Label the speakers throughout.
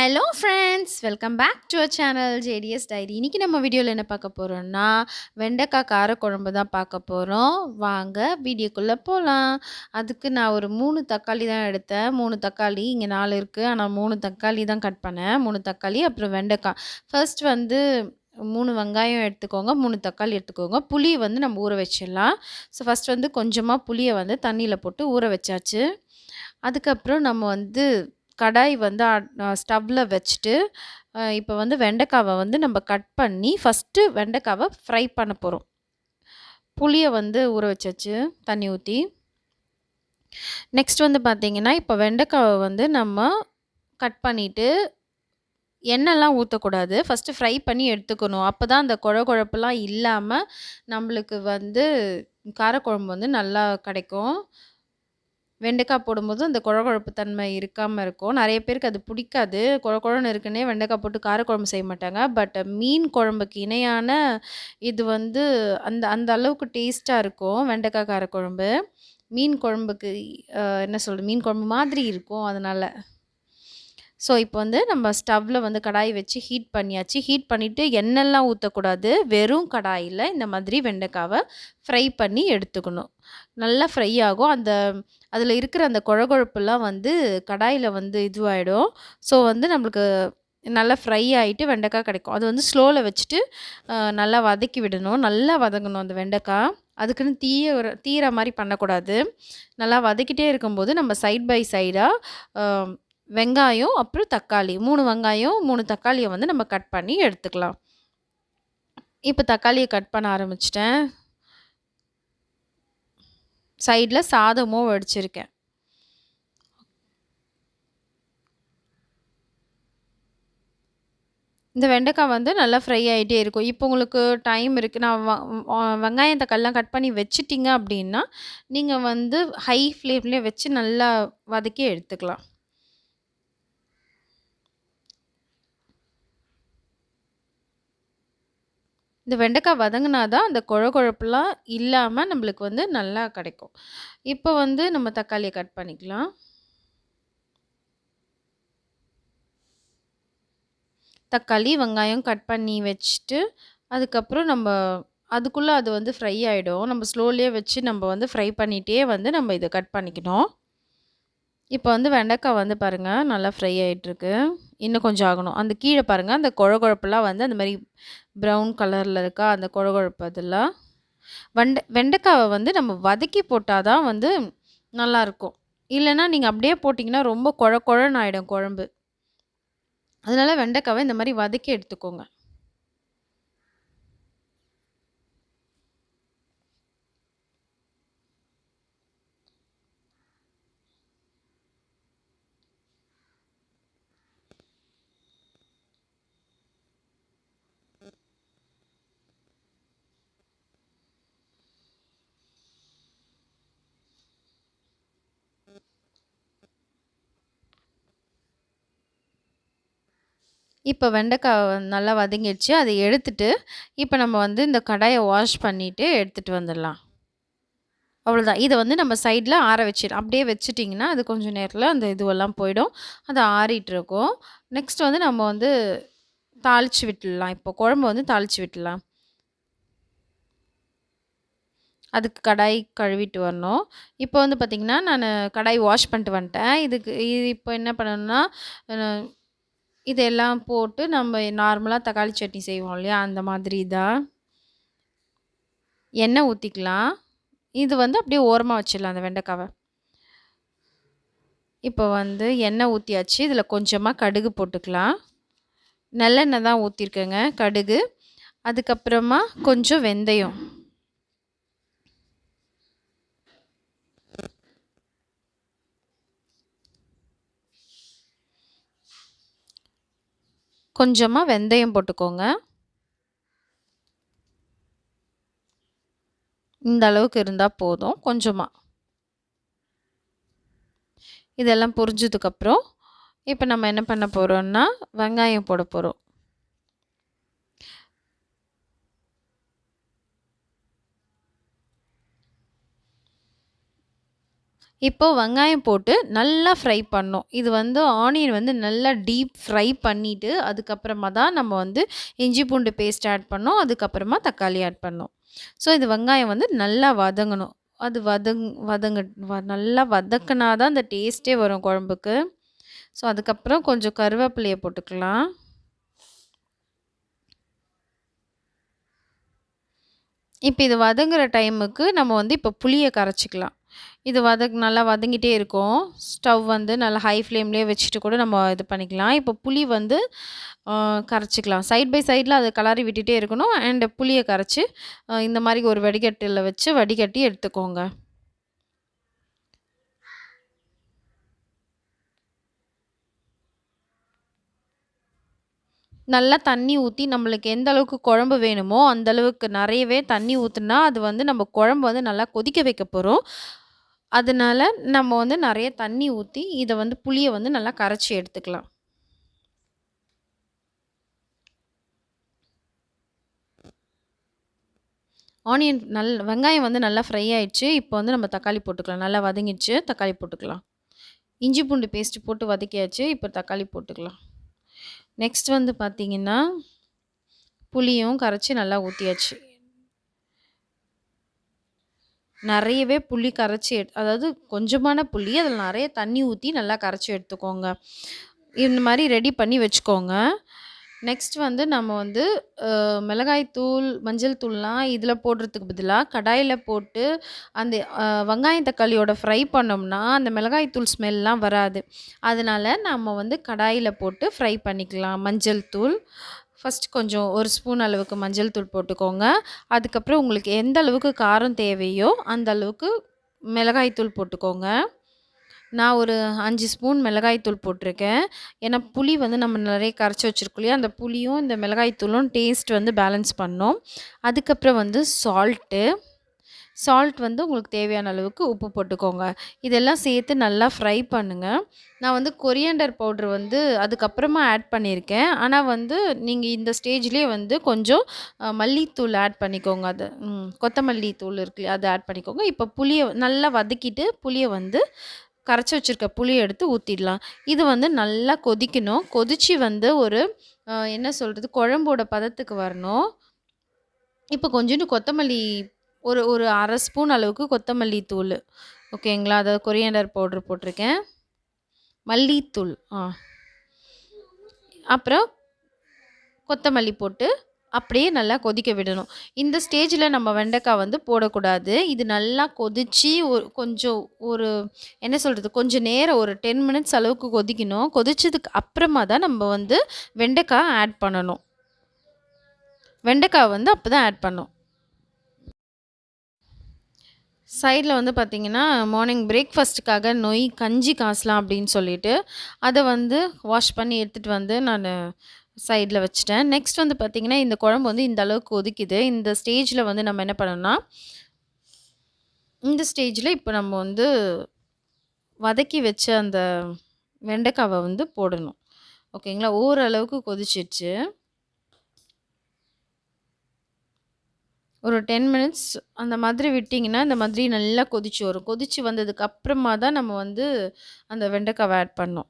Speaker 1: Hello friends welcome back to our channel JDS diary இன்றைக்கி நம்ம வீடியோவில் என்ன பார்க்க போகிறோம்னா வெண்டைக்காய் காரக்குழம்பு தான் பார்க்க போகிறோம் வாங்க வீடியோக்குள்ளே போகலாம் அதுக்கு நான் ஒரு மூணு தக்காளி தான் எடுத்தேன். மூணு தக்காளி இங்கே நாலு இருக்குது ஆனால் மூணு தக்காளி தான் கட் பண்ணேன். மூணு தக்காளி அப்புறம் வெண்டைக்காய். ஃபர்ஸ்ட் வந்து மூணு வெங்காயம் எடுத்துக்கோங்க. மூணு தக்காளி எடுத்துக்கோங்க. புளி வந்து நம்ம ஊற வச்சிடலாம். ஸோ ஃபஸ்ட் வந்து கொஞ்சமாக புளியை வந்து தண்ணியில் போட்டு ஊற வச்சாச்சு. அதுக்கப்புறம் நம்ம வந்து கடாய் வந்து ஸ்டவ்வில் வச்சுட்டு இப்போ வந்து வெண்டைக்காவை வந்து நம்ம கட் பண்ணி ஃபஸ்ட்டு வெண்டைக்காவை ஃப்ரை பண்ண போகிறோம் புளியை வந்து ஊற வச்சாச்சு தண்ணி ஊற்றி நெக்ஸ்ட் வந்து பார்த்திங்கன்னா இப்போ வெண்டைக்காவை வந்து நம்ம கட் பண்ணிவிட்டு எண்ணெய்லாம் ஊற்றக்கூடாது ஃபஸ்ட்டு ஃப்ரை பண்ணி எடுத்துக்கணும். அப்போ தான் அந்த குழ குழப்பெல்லாம் இல்லாமல் நம்மளுக்கு வந்து காரக்குழம்பு வந்து நல்லா கிடைக்கும். வெண்டைக்காய் போடும்போது அந்த குழ குழப்பு தன்மை இருக்காமல் இருக்கும். நிறைய பேருக்கு அது பிடிக்காது. குழகுழன்னு இருக்குன்னே வெண்டைக்காய் போட்டு காரக்குழம்பு செய்ய மாட்டாங்க. பட் மீன் குழம்புக்கு இணையான இது வந்து அந்த அந்த அளவுக்கு டேஸ்ட்டாக இருக்கும் வெண்டைக்காய் காரக்குழம்பு. மீன் குழம்புக்கு என்ன சொல்கிறது மீன் குழம்பு மாதிரி இருக்கும் அதனால். ஸோ இப்போ வந்து நம்ம ஸ்டவ்வில் வந்து கடாய் வச்சு ஹீட் பண்ணியாச்சு. ஹீட் பண்ணிவிட்டு எண்ணெய்லாம் ஊற்றக்கூடாது வெறும் கடாயில் இந்த மாதிரி வெண்டைக்காவை ஃப்ரை பண்ணி எடுத்துக்கணும். நல்லா ஃப்ரை ஆகும். அந்த அதில் இருக்கிற அந்த குழகுழப்புலாம் வந்து கடாயில் வந்து இதுவாகிடும் ஸோ வந்து நம்மளுக்கு நல்லா ஃப்ரை ஆகிட்டு வெண்டைக்காய் கிடைக்கும். அது வந்து ஸ்லோவில் வச்சுட்டு நல்லா வதக்கி விடணும். நல்லா வதங்கணும் அந்த வெண்டைக்காய். அதுக்குன்னு தீய தீர மாதிரி பண்ணக்கூடாது. நல்லா வதக்கிட்டே இருக்கும்போது நம்ம சைட் பை சைடாக வெங்காயம் அப்புறம் தக்காளி. மூணு வெங்காயம் மூணு தக்காளியை வந்து நம்ம கட் பண்ணி எடுத்துக்கலாம். இப்போ தக்காளியை கட் பண்ண ஆரம்பிச்சிட்டேன். சைடில் சாதமும் வடிச்சிருக்கேன். இந்த வெண்டைக்காய் வந்து நல்லா ஃப்ரை ஆகிட்டே இருக்கும். இப்போ உங்களுக்கு டைம் இருக்குது நான் வெங்காயம் தக்காளிலாம் கட் பண்ணி வச்சுட்டிங்க அப்படின்னா நீங்கள் வந்து ஹை ஃப்ளேம்லேயே வச்சு நல்லா வதக்கி எடுத்துக்கலாம். இந்த வெண்டைக்காய் வதங்கினா தான் அந்த குழ குழப்புலாம் இல்லாமல் நம்மளுக்கு வந்து நல்லா கிடைக்கும். இப்போ வந்து நம்ம தக்காளியை கட் பண்ணிக்கலாம். தக்காளி வெங்காயம் கட் பண்ணி வச்சுட்டு அதுக்கப்புறம் நம்ம அதுக்குள்ளே அது வந்து ஃப்ரை ஆகிடும் நம்ம ஸ்லோலியே வச்சு நம்ம வந்து ஃப்ரை பண்ணிகிட்டே வந்து நம்ம இதை கட் பண்ணிக்கணும். இப்போ வந்து வெண்டைக்காய் வந்து பாருங்கள் நல்லா ஃப்ரை ஆகிட்டுருக்கு இன்னும் கொஞ்சம் ஆகணும். அந்த கீழே பாருங்கள் அந்த குழகுழப்பெல்லாம் வந்து அந்த மாதிரி ப்ரௌன் கலரில் இருக்கா அந்த குழகுழப்பு அதெல்லாம். வெண்டை வெண்டைக்காவை வந்து நம்ம வதக்கி போட்டால் தான் வந்து நல்லாயிருக்கும். இல்லைன்னா நீங்கள் அப்படியே போட்டிங்கன்னா ரொம்ப குழ குழன்னு ஆகிடும் குழம்பு. அதனால் வெண்டைக்காவை இந்த மாதிரி வதக்கி எடுத்துக்கோங்க. இப்போ வெண்டைக்காய் நல்லா வதங்கிடுச்சு. அதை எடுத்துட்டு இப்போ நம்ம வந்து இந்த கடாயை வாஷ் பண்ணிவிட்டு எடுத்துகிட்டு வந்துடலாம். அவ்வளோதான் இதை வந்து நம்ம சைடில் ஆற வச்சிடும் அப்படியே வச்சுட்டிங்கன்னா அது கொஞ்சம் நேரத்தில் அந்த இதுவெல்லாம் போயிடும். அது ஆறிட்டு இருக்கும். நெக்ஸ்ட் வந்து நம்ம வந்து தாளித்து விட்டுடலாம். இப்போ குழம்பு வந்து தாளித்து விட்டுடலாம். அதுக்கு கடாய் கழுவிட்டு வரணும். இப்போ வந்து பார்த்திங்கன்னா நான் கடாய் வாஷ் பண்ணிட்டு வந்துட்டேன். இதுக்கு இது இப்போ என்ன பண்ணணும்னா இதெல்லாம் போட்டு நம்ம நார்மலாக தக்காளி சட்னி செய்வோம் இல்லையா? அந்த மாதிரி தான். எண்ணெய் ஊற்றிக்கலாம் இது வந்து அப்படியே ஓரமாக வச்சிடலாம் அந்த வெண்டைக்காவை. இப்போ வந்து எண்ணெய் ஊற்றியாச்சு இதில் கொஞ்சமாக கடுகு போட்டுக்கலாம். நல்லெண்ணெய் தான் ஊற்றிருக்கேங்க கடுகு. அதுக்கப்புறமா கொஞ்சம் வெந்தயம். கொஞ்சமாக வெந்தயம் போட்டுக்கோங்க. இந்த அளவுக்கு இருந்தால் போதும் கொஞ்சமாக இதெல்லாம் புரிஞ்சதுக்கப்புறம் இப்போ நம்ம என்ன பண்ண போகிறோம்னா வெங்காயம் போட போகிறோம் இப்போது வெங்காயம் போட்டு நல்லா ஃப்ரை பண்ணோம் இது வந்து ஆனியன் வந்து நல்லா டீப் ஃப்ரை பண்ணிவிட்டு அதுக்கப்புறமா தான் நம்ம வந்து இஞ்சி பூண்டு பேஸ்ட் ஆட் பண்ணோம் அதுக்கப்புறமா தக்காளி ஆட் பண்ணணும். ஸோ இது வெங்காயம் வந்து நல்லா வதங்கணும். அது வதங் வதங்க வ நல்லா வதக்குனா தான் அந்த டேஸ்ட்டே வரும் குழம்புக்கு. ஸோ அதுக்கப்புறம் கொஞ்சம் கருவேப்பிலையை போட்டுக்கலாம். இப்போ இது வதங்குற டைமுக்கு நம்ம வந்து இப்போ புளியை கரைச்சிக்கலாம் இது வதக் நல்லா வதங்கிட்டே இருக்கும். ஸ்டவ் வந்து நல்லா ஹை ஃப்ளேம்லேயே வச்சுட்டு கூட நம்ம இது பண்ணிக்கலாம். இப்போ புளி வந்து கரைச்சிக்கலாம் சைட் பை சைடில் அதை கலரி விட்டுட்டே இருக்கணும். அண்ட் புளியை கரைச்சி இந்த மாதிரி ஒரு வடிகட்டில வச்சு வடிகட்டி எடுத்துக்கோங்க. நல்லா தண்ணி ஊற்றி நம்மளுக்கு எந்த அளவுக்கு குழம்பு வேணுமோ, அந்த அளவுக்கு தண்ணி ஊற்றுனா அது வந்து நம்ம குழம்பு வந்து நல்லா கொதிக்க வைக்க போகிறோம் அதனால நம்ம வந்து நிறைய தண்ணி ஊற்றி இதை வந்து புளியை வந்து நல்லா கரைச்சி எடுத்துக்கலாம். ஆனியன் நல் வெங்காயம் வந்து நல்லா ஃப்ரை ஆயிடுச்சு. இப்போ வந்து நம்ம தக்காளி போட்டுக்கலாம். நல்லா வதங்கிடுச்சு. தக்காளி போட்டுக்கலாம். இஞ்சி பூண்டு பேஸ்ட்டு போட்டு வதக்கியாச்சு. இப்போ தக்காளி போட்டுக்கலாம். நெக்ஸ்ட் வந்து பார்த்தீங்கன்னா, புளியும் கரைச்சி நல்லா ஊற்றியாச்சு நிறையவே புளி கரைச்சி எட் அதாவது கொஞ்சமான புளி, அதில் நிறைய தண்ணி ஊற்றி நல்லா கரைச்சி எடுத்துக்கோங்க. இந்த மாதிரி ரெடி பண்ணி வச்சுக்கோங்க. நெக்ஸ்ட் வந்து நம்ம வந்து மிளகாய் தூள், மஞ்சள் தூள்லாம் இதில் போடுறதுக்கு பதிலாக கடாயில் போட்டு அந்த வெங்காயம் தக்காளியோட ஃப்ரை பண்ணோம்னா, அந்த மிளகாய் தூள் ஸ்மெல்லாம் வராது. அதனால நம்ம வந்து கடாயில் போட்டு ஃப்ரை பண்ணிக்கலாம். மஞ்சள் தூள் ஃபஸ்ட் கொஞ்சம் ஒரு ஸ்பூன் அளவுக்கு மஞ்சள் தூள் போட்டுக்கோங்க. அதுக்கப்புறம் உங்களுக்கு எந்த அளவுக்கு காரம் தேவையோ, அந்த அளவுக்கு மிளகாய்த்தூள் போட்டுக்கோங்க. நான் ஒரு அஞ்சு ஸ்பூன் மிளகாய்த்தூள் போட்டிருக்கேன். ஏன்னா புளி வந்து நம்ம நிறைய கரைச்சி வச்சுருக்கோம் இல்லையா? அந்த புளியும், இந்த மிளகாய்த்தூளும் டேஸ்ட் வந்து பேலன்ஸ் பண்ணோம் அதுக்கப்புறம் வந்து சால்ட்டு. சால்ட் வந்து உங்களுக்கு தேவையான அளவுக்கு உப்பு போட்டுக்கோங்க. இதெல்லாம் சேர்த்து நல்லா ஃப்ரை பண்ணுங்கள் நான் வந்து கொரியண்டர் பவுடர் வந்து அதுக்கப்புறமா ஆட் பண்ணியிருக்கேன். ஆனால் வந்து நீங்கள் இந்த ஸ்டேஜ்லேயே வந்து கொஞ்சம் மல்லித்தூள் ஆட் பண்ணிக்கோங்க. அது கொத்தமல்லி தூள் இருக்கு அது ஆட் பண்ணிக்கோங்க. இப்போ புளியை நல்லா வதக்கிட்டு, புளியை வந்து கரைச்சி வச்சுருக்க புளியை எடுத்து ஊற்றிடலாம் இது வந்து நல்லா கொதிக்கணும். கொதிச்சு வந்து ஒரு என்ன சொல்கிறது குழம்போட பதத்துக்கு வரணும். இப்போ கொஞ்சோண்டு கொத்தமல்லி ஒரு ஒரு அரை ஸ்பூன் அளவுக்கு கொத்தமல்லி தூள் ஓகேங்களா? அதாவது கொரியண்டர் பவுட்ரு போட்டிருக்கேன். மல்லித்தூள். ஆ. அப்புறம் கொத்தமல்லி போட்டு அப்படியே நல்லா கொதிக்க விடணும். இந்த ஸ்டேஜில் நம்ம வெண்டைக்கா வந்து போடக்கூடாது. இது நல்லா கொதித்து ஒரு கொஞ்சம் ஒரு என்ன சொல்கிறது கொஞ்சம் நேரம் ஒரு 10 மினிட்ஸ் அளவுக்கு கொதிக்கணும். கொதிச்சதுக்கு அப்புறமா தான் நம்ம வந்து வெண்டைக்காய் ஆட் பண்ணணும். வெண்டைக்காய் வந்து அப்போ தான் ஆட் பண்ணணும். சைடில் வந்து பார்த்தீங்கன்னா, மார்னிங் பிரேக்ஃபாஸ்ட்டுக்காக நொய் கஞ்சி காசலாம் அப்படின்னு சொல்லிட்டு, அதை வந்து வாஷ் பண்ணி எடுத்துகிட்டு வந்து நான் சைடில் வச்சுட்டேன். நெக்ஸ்ட் வந்து பார்த்திங்கன்னா இந்த குழம்பு வந்து இந்த அளவுக்கு கொதிக்குது. இந்த ஸ்டேஜில் வந்து நம்ம என்ன பண்ணோம்னா இந்த ஸ்டேஜில் இப்போ நம்ம வந்து வதக்கி வச்ச அந்த வெண்டைக்காவை வந்து போடணும். ஓகேங்களா? ஓரளவுக்கு கொதிச்சிடுச்சு. ஒரு 10 மினிட்ஸ் அந்த மாதிரி விட்டிங்கன்னா இந்த மாதிரி நல்லா கொதிச்சு வரும். கொதிச்சு வந்ததுக்கு அப்புறமா தான் நம்ம வந்து அந்த வெண்டைக்காவை ஆட் பண்ணோம்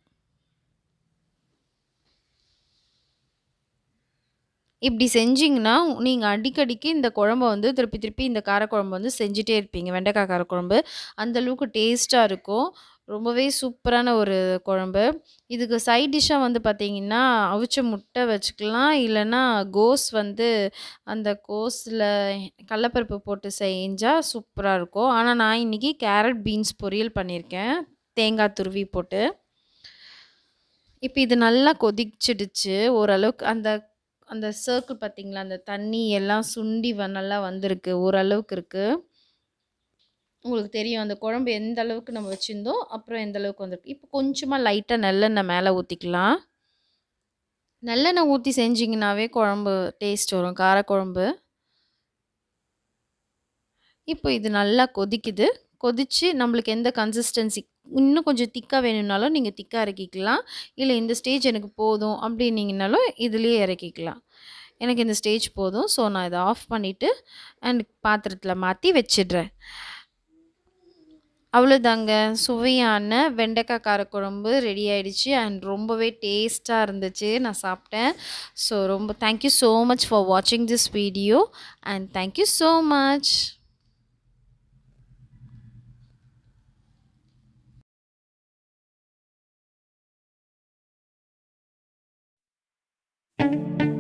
Speaker 1: இப்படி செஞ்சிங்கன்னா நீங்கள் அடிக்கடிக்கு இந்த குழம்ப வந்து திருப்பி திருப்பி இந்த காரக்குழம்பு வந்து செஞ்சுட்டே இருப்பீங்க. வெண்டைக்கா காரக்குழம்பு. அந்தளவுக்கு டேஸ்ட்டாக இருக்கும். ரொம்பவே சூப்பரான ஒரு குழம்பு. இதுக்கு சைட் டிஷ்ஷாக வந்து பார்த்திங்கன்னா அவிச்ச முட்டை வச்சுக்கலாம். இல்லைன்னா கோஸ் வந்து அந்த கோஸில் கடலப்பருப்பு போட்டு செஞ்சால் சூப்பராக இருக்கும். ஆனால் நான் இன்னைக்கு கேரட், பீன்ஸ் பொரியல் பண்ணியிருக்கேன். தேங்காய் துருவி போட்டு. இப்போ இது நல்லா கொதிச்சிடுச்சு. ஓரளவுக்கு அந்த அந்த சர்க்கிள் பார்த்திங்களா அந்த தண்ணி எல்லாம் சுண்டி வ நல்லா வந்திருக்கு. ஓரளவுக்கு இருக்குது உங்களுக்கு தெரியும் அந்த குழம்பு எந்த அளவுக்கு நம்ம வச்சுருந்தோம் அப்புறம் எந்த அளவுக்கு வந்திருக்கு. இப்போ கொஞ்சமாக லைட்டாக நல்லெண்ணெய் மேலே ஊற்றிக்கலாம் நல்லெண்ணெய் ஊற்றி செஞ்சிங்கனாவே குழம்பு டேஸ்ட் வரும். காரக்குழம்பு. இப்போ இது நல்லா கொதிக்குது. கொதித்து நம்மளுக்கு எந்த கன்சிஸ்டன்சி இன்னும் கொஞ்சம் திக்காக வேணும்னாலும் நீங்கள் திக்கா இறக்கிக்கலாம். இல்லை இந்த ஸ்டேஜ் எனக்கு போதும் அப்படின்னீங்கனாலும் இதுலேயே இறக்கிக்கலாம். எனக்கு இந்த ஸ்டேஜ் போதும். ஸோ நான் இதை ஆஃப் பண்ணிவிட்டு அண்ட் பாத்திரத்தில் மாற்றி வச்சிடுறேன் அவ்வளோதாங்க. சுவையான வெண்டைக்காய் காரக்குழம்பு ரெடி ஆயிடுச்சு அண்ட் ரொம்பவே டேஸ்ட்டாக இருந்துச்சு. நான் சாப்பிட்டேன். ஸோ ரொம்ப thank you so much for வாட்சிங் this video and thank you so much. thank you